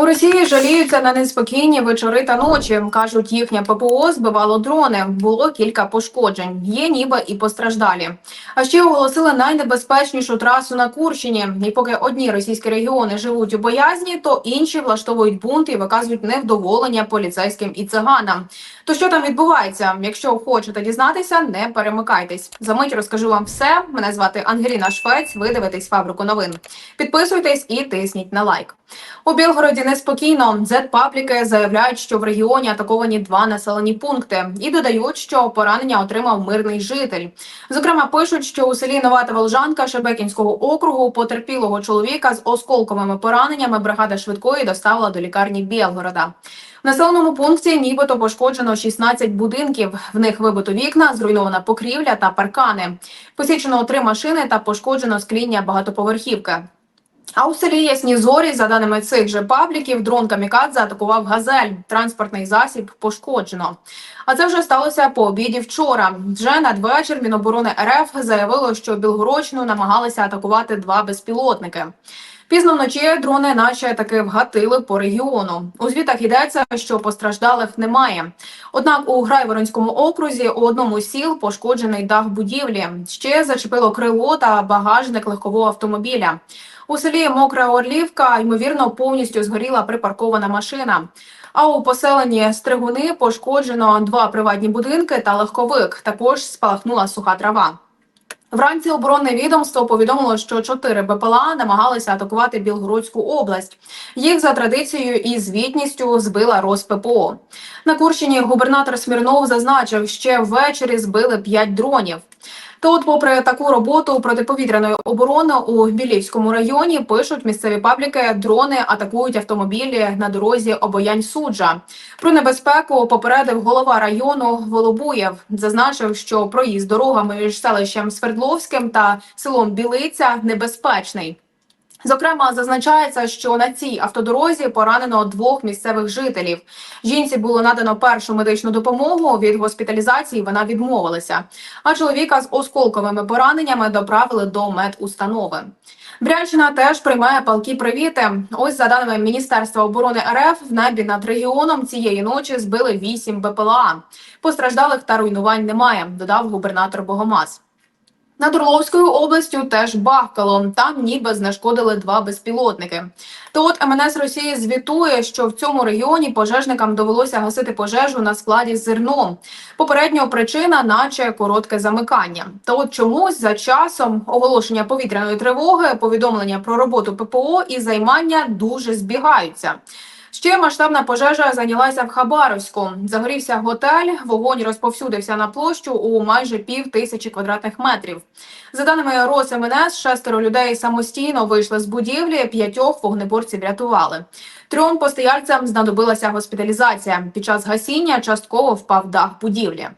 У Росії жаліються на неспокійні вечори та ночі. кажуть, їхнє ППО збивало дрони. Було кілька пошкоджень. Є ніби і постраждалі. А ще оголосили найнебезпечнішу трасу на Курщині. І поки одні російські регіони живуть у боязні, то інші влаштовують бунти і виказують невдоволення поліцейським і циганам. То що там відбувається? Якщо хочете дізнатися, не перемикайтесь. За мить розкажу вам все. Мене звати Ангеліна Швець. Ви дивитесь фабрику новин. Підписуйтесь і тисніть на лайк. У Білгороді неспокійно. Зет-пабліки заявляють, що в регіоні атаковані два населені пункти і додають, що поранення отримав мирний житель. Зокрема, пишуть, що у селі Нова Волжанка Шебекінського округу потерпілого чоловіка з осколковими пораненнями бригада швидкої доставила до лікарні Білгорода. В населеному пункті нібито пошкоджено 16 будинків. В них вибито вікна, зруйнована покрівля та паркани. Посічено три машини та пошкоджено скління багатоповерхівки. А у селі Ясні Зорі, за даними цих же пабліків, дрон Камікадзе атакував газель. Транспортний засіб пошкоджено. А це вже сталося по обіді вчора. Вже надвечір Міноборони РФ заявило, що Білгорочну намагалися атакувати два безпілотники. Пізно вночі дрони, наче таки вгатили по регіону. У звітах йдеться, що постраждалих немає. Однак у Грайворонському окрузі у одному з сіл пошкоджений дах будівлі. Ще зачепило крило та багажник легкового автомобіля. У селі Мокра Орлівка ймовірно повністю згоріла припаркована машина. А у поселенні Стригуни пошкоджено два приватні будинки та легковик. Також спалахнула суха трава. Вранці оборонне відомство повідомило, що чотири БПЛА намагалися атакувати Білгородську область. Їх за традицією і звітністю збила РосППО. На Курщині губернатор Смірнов зазначив, ще ввечері збили п'ять дронів. То, от, попри таку роботу протиповітряної оборони у Білівському районі, пишуть місцеві пабліки, дрони атакують автомобілі на дорозі Обоянь суджа. Про небезпеку попередив голова району Волобуєв. Зазначив, що проїзд дорогами між селищем Свердловським та селом Білиця небезпечний. Зокрема, зазначається, що на цій автодорозі поранено двох місцевих жителів. Жінці було надано першу медичну допомогу. Від госпіталізації вона відмовилася. А чоловіка з осколковими пораненнями доправили до медустанови. Брянщина теж приймає палки привіти. Ось за даними Міністерства оборони РФ, в небі над регіоном цієї ночі збили вісім БПЛА. Постраждалих та руйнувань немає. Додав губернатор Богомаз. Над Орловською областю теж бахкало. Там ніби знешкодили два безпілотники. То от МНС Росії звітує, що в цьому регіоні пожежникам довелося гасити пожежу на складі з зерном. Попередньо причина, наче коротке замикання. Та от чомусь за часом оголошення повітряної тривоги, повідомлення про роботу ППО і займання дуже збігаються. Ще масштабна пожежа зайнялася в Хабаровську. Загорівся готель. Вогонь розповсюдився на площу у майже пів тисячі квадратних метрів. За даними РосМНС, шестеро людей самостійно вийшли з будівлі. П'ятьох вогнеборців рятували. Трьом постояльцям знадобилася госпіталізація. Під час гасіння частково впав дах будівлі.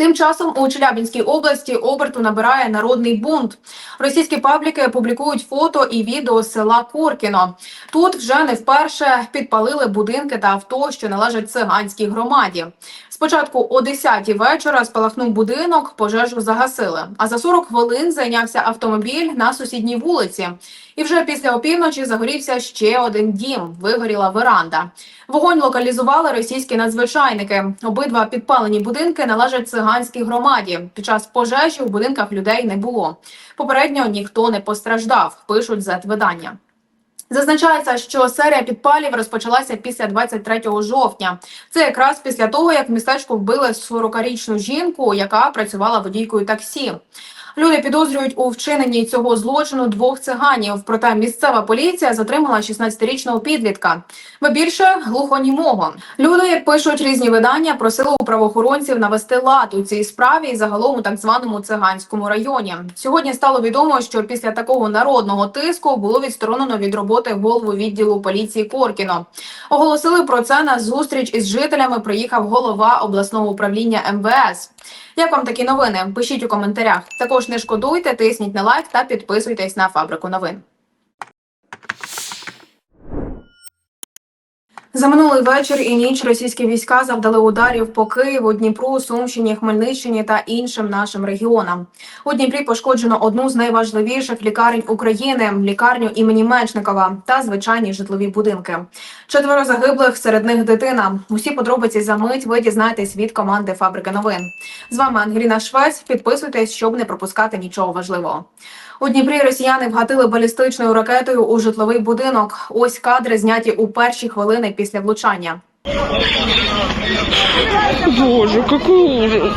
Тим часом у Челябінській області оберту набирає народний бунт. Російські пабліки публікують фото і відео села Коркіно. Тут вже не вперше підпалили будинки та авто, що належать циганській громаді. Спочатку о 10-й вечора спалахнув будинок, пожежу загасили. А за 40 хвилин зайнявся автомобіль на сусідній вулиці. І вже після опівночі загорівся ще один дім. Вигоріла веранда. Вогонь локалізували російські надзвичайники. Обидва підпалені будинки належать циганській громаді. Під час пожежі у будинках людей не було. Попередньо ніхто не постраждав. Пишуть зет-видання. Зазначається, що серія підпалів розпочалася після 23 жовтня. Це якраз після того, як в містечку вбили 40-річну жінку, яка працювала водійкою таксі. Люди підозрюють у вчиненні цього злочину двох циганів. Проте місцева поліція затримала 16-річного підлітка. Ба більше глухонімого. Люди, як пишуть різні видання, просили у правоохоронців навести лад у цій справі і загалом у так званому циганському районі. Сьогодні стало відомо, що після такого народного тиску було відсторонено від роботи голову відділу поліції Коркіно. Оголосили про це на зустріч із жителями. Приїхав голова обласного управління МВС. Як вам такі новини? Пишіть у коментарях. Також не шкодуйте, тисніть на лайк та підписуйтесь на фабрику новин. За минулий вечір і ніч російські війська завдали ударів по Києву, Дніпру, Сумщині, Хмельниччині та іншим нашим регіонам. У Дніпрі пошкоджено одну з найважливіших лікарень України лікарню імені Мечникова та звичайні житлові будинки. Четверо загиблих, серед них дитина. Усі подробиці за мить ви дізнаєтесь від команди Фабрики новин. З вами Ангеліна Швець. Підписуйтесь, щоб не пропускати нічого важливого. У Дніпрі росіяни вгатили балістичною ракетою у житловий будинок. Ось кадри зняті у перші хвилини після влучання. Боже, який ужас.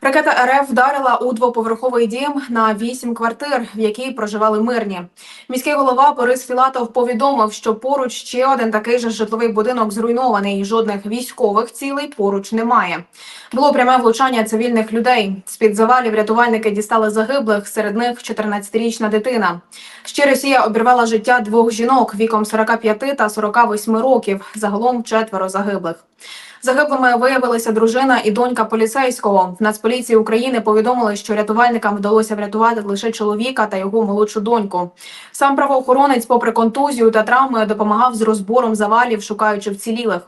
Ракета РФ вдарила у двоповерховий дім на вісім квартир, в якій проживали мирні. Міський голова Борис Філатов повідомив, що поруч ще один такий же житловий будинок зруйнований. Жодних військових цілей поруч немає. Було пряме влучання цивільних людей. З під завалів рятувальники дістали загиблих. Серед них 14-річна дитина. Ще Росія обірвала життя двох жінок віком 45 та 48 років. Загалом четверо загиблих. Загиблими виявилися дружина і донька поліцейського. В Нацполіції України повідомили, що рятувальникам вдалося врятувати лише чоловіка та його молодшу доньку. Сам правоохоронець, попри контузію та травми, допомагав з розбором завалів, шукаючи вцілілих.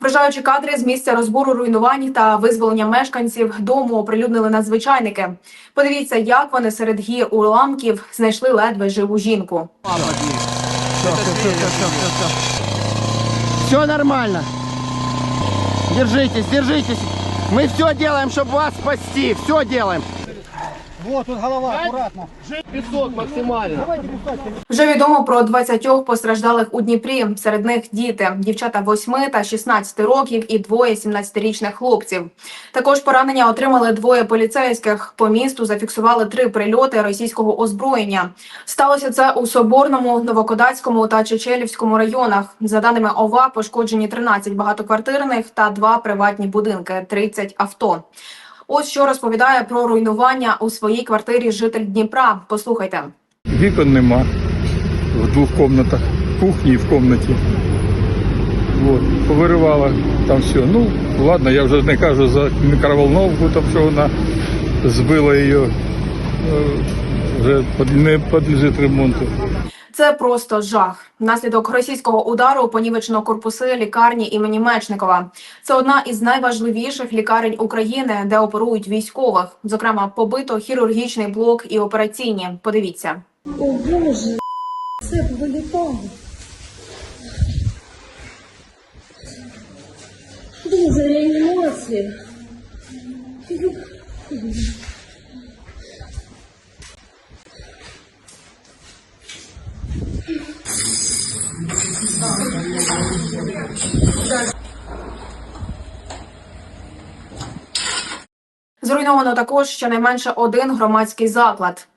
Вражаючи кадри з місця розбору руйнувань та визволення мешканців дому оприлюднили надзвичайники. Подивіться, як вони серед гір уламків знайшли ледве живу жінку. Все все, все, все, все. Все нормально. Держитесь, держитесь. Мы все делаем, чтобы вас спасти. Все делаем. Вот тут голова, аккуратно. 500 максимально. Вже відомо про 20 постраждалих у Дніпрі. Серед них діти, дівчата 8 та 16 років і двоє 17-річних хлопців. Також поранення отримали двоє поліцейських. По місту зафіксували три прильоти російського озброєння. Сталося це у Соборному, Новокодацькому та Чечелівському районах. За даними ОВА, пошкоджені 13 багатоквартирних та два приватні будинки, 30 авто. Ось що розповідає про руйнування у своїй квартирі житель Дніпра. Послухайте. Вікон нема в двох кімнатах, в кухні і в кімнаті. Вот. Повиривала там все. Ну, ладно, я вже не кажу за мікроволновку, там, що вона збила її, е, вже не підлежить ремонту. Це просто жах. Внаслідок російського удару понівечено корпуси лікарні імені Мечникова. Це одна із найважливіших лікарень України, де оперують військових. Зокрема, побито хірургічний блок і операційні. Подивіться. О Боже, це вилітало. Дуже реанімація. Зруйновано також щонайменше один громадський заклад.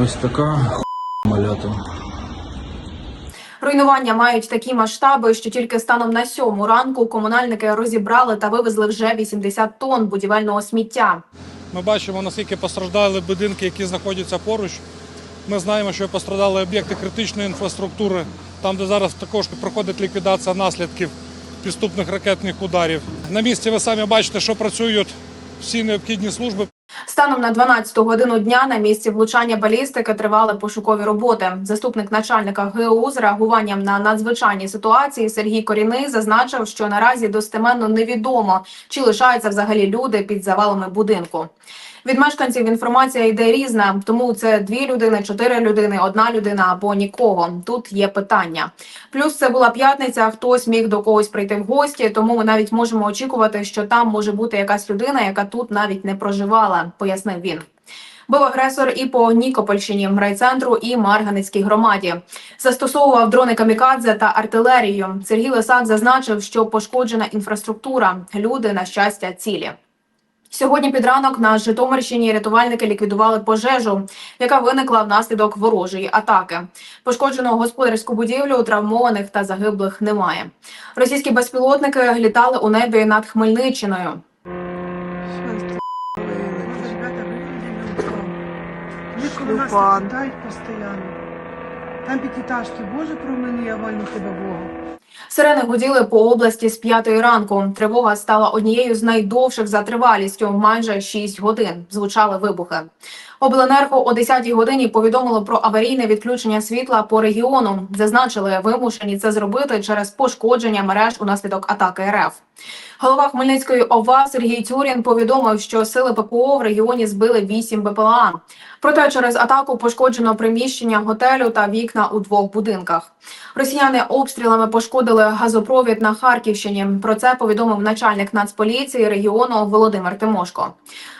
Ось така малята. Руйнування мають такі масштаби, що тільки станом на сьому ранку комунальники розібрали та вивезли вже 80 тонн будівельного сміття. Ми бачимо, наскільки постраждали будинки, які знаходяться поруч. Ми знаємо, що постраждали об'єкти критичної інфраструктури, там, де зараз також проходить ліквідація наслідків підступних ракетних ударів. На місці ви самі бачите, що працюють всі необхідні служби. Станом на 12 годину дня на місці влучання балістики тривали пошукові роботи. Заступник начальника ГУ з реагуванням на надзвичайні ситуації Сергій Коріний зазначив, що наразі достеменно невідомо, чи лишаються взагалі люди під завалами будинку. Від мешканців інформація йде різна, тому це дві людини, чотири людини, одна людина або нікого. Тут є питання. Плюс це була п'ятниця. Хтось міг до когось прийти в гості, тому ми навіть можемо очікувати, що там може бути якась людина, яка тут навіть не проживала, пояснив він. Бив агресор і по Нікопольщині, райцентру і Марганецькій громаді. Застосовував дрони камікадзе та артилерію. Сергій Лисак зазначив, що пошкоджена інфраструктура. Люди на щастя цілі. Сьогодні під ранок на Житомирщині рятувальники ліквідували пожежу, яка виникла внаслідок ворожої атаки. Пошкоджено господарську будівлю, травмованих та загиблих немає. Російські безпілотники літали у небі над Хмельниччиною. Там п'ятиэтажки, Боже, промени, я вольну тебе Бога. Сирени гуділи по області з п'ятої ранку. Тривога стала однією з найдовших за тривалістю майже 6 годин. Звучали вибухи. Обленерго о 10-й годині повідомило про аварійне відключення світла по регіону. Зазначили, вимушені це зробити через пошкодження мереж унаслідок атаки РФ. Голова Хмельницької ОВА Сергій Тюрін повідомив, що сили ППО в регіоні збили 8 БПЛА. Проте через атаку пошкоджено приміщення готелю та вікна у двох будинках. Росіяни обстрілами пошкодили газопровід на Харківщині. Про це повідомив начальник Нацполіції регіону Володимир Тимошко.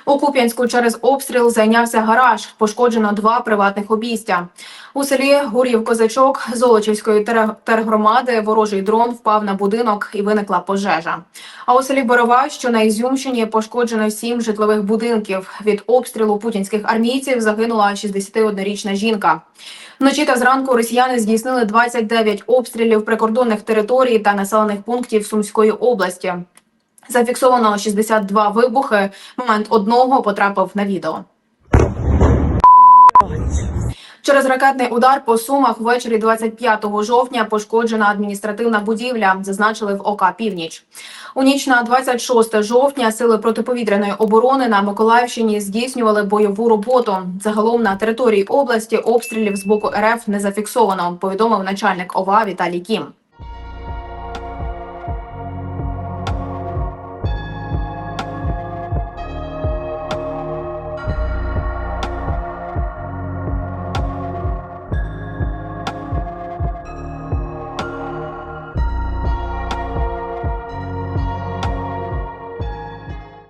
У Куп'янську через обстріл зайнявся гараж. Пошкоджено два приватних обійстя. У селі Гур'їв Козачок Золочівської тергромади ворожий дрон впав на будинок і виникла пожежа. А у селі Борова, що на Ізюмщині, пошкоджено сім житлових будинків. Від обстрілу путінських армійців загинула 61-річна жінка. Вночі та зранку росіяни здійснили 29 обстрілів прикордонних територій та населених пунктів Сумської області. Зафіксовано 62 вибухи. Момент одного потрапив на відео. Через ракетний удар по сумах ввечері 25 жовтня пошкоджена адміністративна будівля, зазначили в ОК Північ. У ніч на 26 жовтня сили протиповітряної оборони на Миколаївщині здійснювали бойову роботу. Загалом на території області обстрілів з боку РФ не зафіксовано. Повідомив начальник ОВА Віталій Кім.